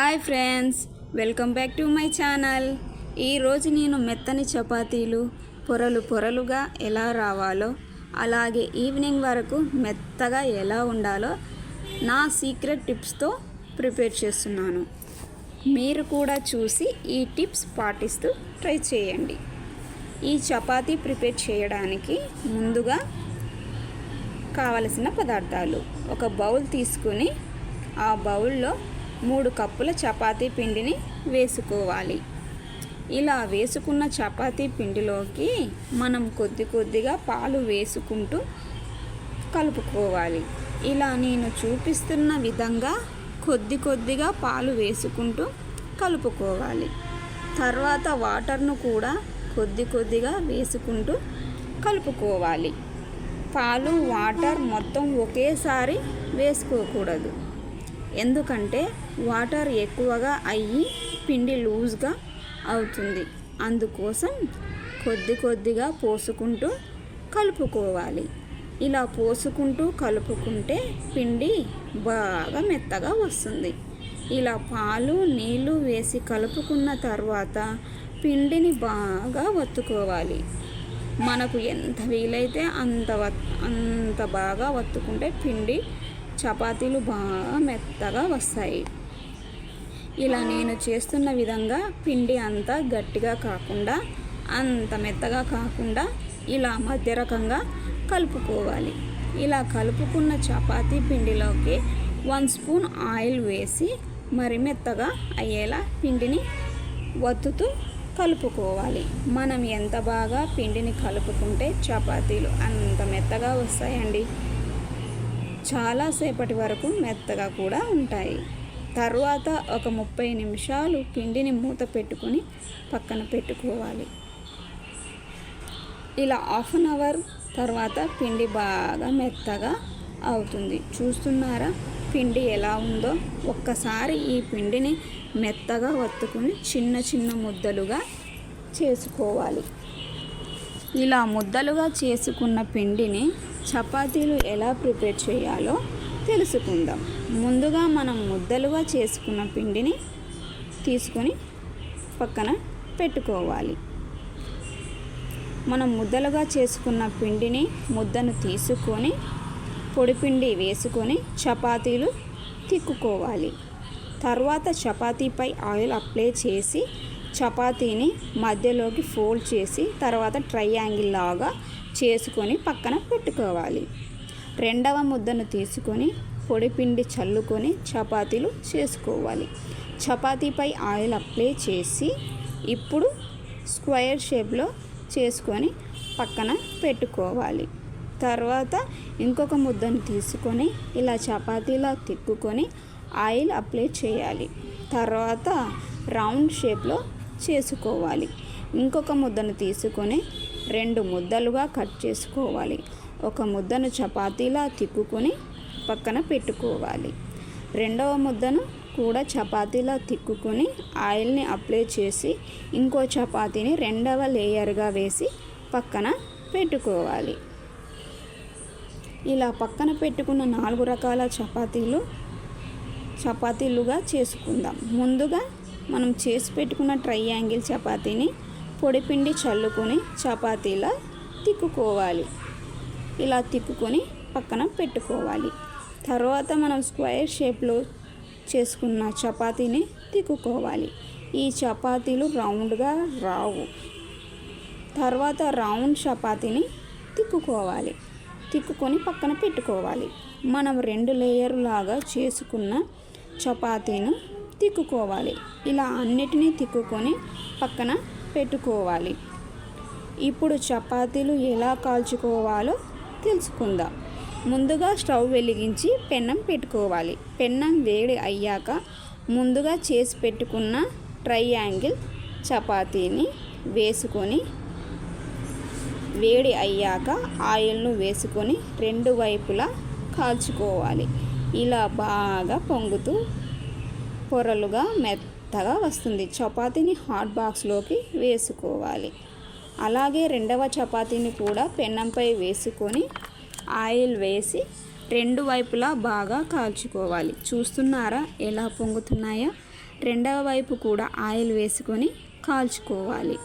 Hi friends welcome back to my channel. ఈరోజు నేను మెత్తని చపాతీలు పొరలు పొరలుగా ఎలా రావాలో అలాగే ఈవినింగ్ వరకు మెత్తగా ఎలా ఉండాలో నా సీక్రెట్ టిప్స్తో ప్రిపేర్ చేస్తున్నాను. మీరు కూడా చూసి ఈ టిప్స్ పాటిస్తూ ట్రై చేయండి. ఈ చపాతీ ప్రిపేర్ చేయడానికి ముందుగా కావలసిన పదార్థాలు. ఒక బౌల్ తీసుకుని ఆ బౌల్లో మూడు కప్పుల చపాతీ పిండిని వేసుకోవాలి. ఇలా వేసుకున్న చపాతీ పిండిలోకి మనం కొద్ది కొద్దిగా పాలు వేసుకుంటూ కలుపుకోవాలి. ఇలా నేను చూపిస్తున్న విధంగా కొద్ది కొద్దిగా పాలు వేసుకుంటూ కలుపుకోవాలి. తర్వాత వాటర్ను కూడా కొద్ది కొద్దిగా వేసుకుంటూ కలుపుకోవాలి. పాలు వాటర్ మొత్తం ఒకేసారి వేసుకోకూడదు. ఎందుకంటే వాటర్ ఎక్కువగా అయ్యి పిండి లూజ్గా అవుతుంది. అందుకోసం కొద్ది కొద్దిగా పోసుకుంటూ కలుపుకోవాలి. ఇలా పోసుకుంటూ కలుపుకుంటే పిండి బాగా మెత్తగా వస్తుంది. ఇలా పాలు నీళ్ళు వేసి కలుపుకున్న తర్వాత పిండిని బాగా వత్తుకోవాలి. మనకు ఎంత వీలైతే అంత వత్ అంత బాగా వత్తుకుంటే పిండి చపాతీలు బాగా మెత్తగా వస్తాయి. ఇలా నేను చేస్తున్న విధంగా పిండి అంతా గట్టిగా కాకుండా అంత మెత్తగా కాకుండా ఇలా మధ్య రకంగా కలుపుకోవాలి. ఇలా కలుపుకున్న చపాతీ పిండిలోకి వన్ స్పూన్ ఆయిల్ వేసి మరి మెత్తగా అయ్యేలా పిండిని వత్తుతూ కలుపుకోవాలి. మనం ఎంత బాగా పిండిని కలుపుకుంటే చపాతీలు అంత మెత్తగా వస్తాయండి. చాలాసేపటి వరకు మెత్తగా కూడా ఉంటాయి. తర్వాత ఒక ముప్పై నిమిషాలు పిండిని మూత పెట్టుకొని పక్కన పెట్టుకోవాలి. ఇలా హాఫ్ అన్ అవర్ తర్వాత పిండి బాగా మెత్తగా అవుతుంది. చూస్తున్నారా? పిండి ఎలా ఉందో? ఒక్కసారి ఈ పిండిని మెత్తగా వత్తుకుని చిన్న చిన్న ముద్దలుగా చేసుకోవాలి. ఇలా ముద్దలుగా చేసుకున్న పిండిని చపాతీలు ఎలా ప్రిపేర్ చేయాలో తెలుసుకుందాం. ముందుగా మనం ముద్దలుగా చేసుకున్న పిండిని తీసుకొని పక్కన పెట్టుకోవాలి. మనం ముద్దలుగా చేసుకున్న పిండిని ముద్దను తీసుకొని పొడిపిండి వేసుకొని చపాతీలు తిక్కుకోవాలి. తర్వాత చపాతీపై ఆయిల్ అప్లై చేసి చపాతీని మధ్యలోకి ఫోల్డ్ చేసి తర్వాత ట్రయాంగిల్ లాగా చేసుకొని పక్కన పెట్టుకోవాలి. రెండవ ముద్దను తీసుకొని పొడిపిండి చల్లుకొని చపాతీలు చేసుకోవాలి. చపాతీపై ఆయిల్ అప్లై చేసి ఇప్పుడు స్క్వేర్ షేప్లో చేసుకొని పక్కన పెట్టుకోవాలి. తర్వాత ఇంకొక ముద్దను తీసుకొని ఇలా చపాతీలా తిక్కుకొని ఆయిల్ అప్లై చేయాలి. తర్వాత రౌండ్ షేప్లో చేసుకోవాలి. ఇంకొక ముద్దను తీసుకొని రెండు ముద్దలుగా కట్ చేసుకోవాలి. ఒక ముద్దను చపాతీలా తిక్కుకొని పక్కన పెట్టుకోవాలి. రెండవ ముద్దను కూడా చపాతీలా తిక్కుకొని ఆయిల్ని అప్లై చేసి ఇంకో చపాతీని రెండవ లేయర్గా వేసి పక్కన పెట్టుకోవాలి. ఇలా పక్కన పెట్టుకున్న నాలుగు రకాల చపాతీలు చపాతీలుగా చేసుకుందాం. ముందుగా మనం చేసి పెట్టుకున్న ట్రయాంగిల్ చపాతీని పొడిపిండి చల్లుకొని చపాతీలా తిక్కుకోవాలి. ఇలా తిక్కుకొని పక్కన పెట్టుకోవాలి. తర్వాత మనం స్క్వేర్ షేప్లో చేసుకున్న చపాతీని తిక్కుకోవాలి. ఈ చపాతీలు రౌండ్గా రావు. తర్వాత రౌండ్ చపాతీని తిక్కుకోవాలి. తిక్కుకొని పక్కన పెట్టుకోవాలి. మనం రెండు లేయర్ లాగా చేసుకున్న చపాతీను తిక్కుకోవాలి. ఇలా అన్నిటినీ తిక్కుకొని పక్కన పెట్టుకోవాలి. ఇప్పుడు చపాతీలు ఎలా కాల్చుకోవాలో తెలుసుకుందాం. ముందుగా స్టవ్ వెలిగించి పెన్నం పెట్టుకోవాలి. పెన్నం వేడి అయ్యాక ముందుగా చేసి పెట్టుకున్న ట్రయాంగిల్ చపాతీని వేసుకొని వేడి అయ్యాక ఆయిల్ను వేసుకొని రెండు వైపులా కాల్చుకోవాలి. ఇలా బాగా పొంగుతూ పొరలుగా మెత్తగా వస్తుంది. చపాతీని హాట్ బాక్స్లోకి వేసుకోవాలి. అలాగే రెండవ చపాతీని కూడా పెన్నంపై వేసుకొని ఆయిల్ వేసి రెండు వైపులా బాగా కాల్చుకోవాలి. చూస్తున్నారా? ఎలా పొంగుతున్నాయో? రెండవ వైపు కూడా ఆయిల్ వేసుకొని కాల్చుకోవాలి.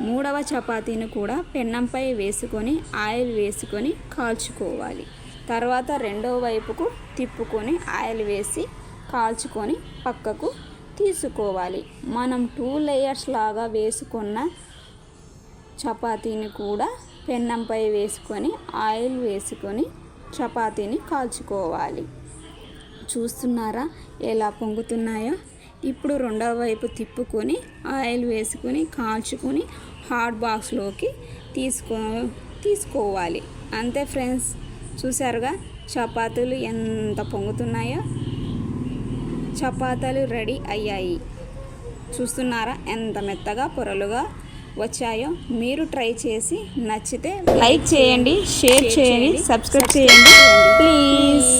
మూడవ చపాతీని కూడా పెన్నంపై వేసుకొని ఆయిల్ వేసుకొని కాల్చుకోవాలి. తర్వాత రెండవ వైపుకు తిప్పుకొని ఆయిల్ వేసి కాల్చుకొని పక్కకు తీసుకోవాలి. మనం టూ లేయర్స్ లాగా వేసుకున్న చపాతీని కూడా పెన్నంపై వేసుకొని ఆయిల్ వేసుకొని చపాతీని కాల్చుకోవాలి. చూస్తున్నారా ఎలా పొంగుతున్నాయో? ఇప్పుడు రెండవ వైపు తిప్పుకొని ఆయిల్ వేసుకొని కాల్చుకొని హాట్ బాక్స్లోకి తీసుకో తీసుకోవాలి. అంతే ఫ్రెండ్స్ చూసారుగా చపాతీలు ఎంత పొంగుతున్నాయో? చపాతీలు రెడీ అయ్యాయి. చూస్తున్నారా ఎంత మెత్తగా పొరలుగా వచ్చాయో? మీరు ట్రై చేసి నచ్చితే లైక్ చేయండి షేర్ చేయండి సబ్స్క్రైబ్ చేయండి. ప్లీజ్.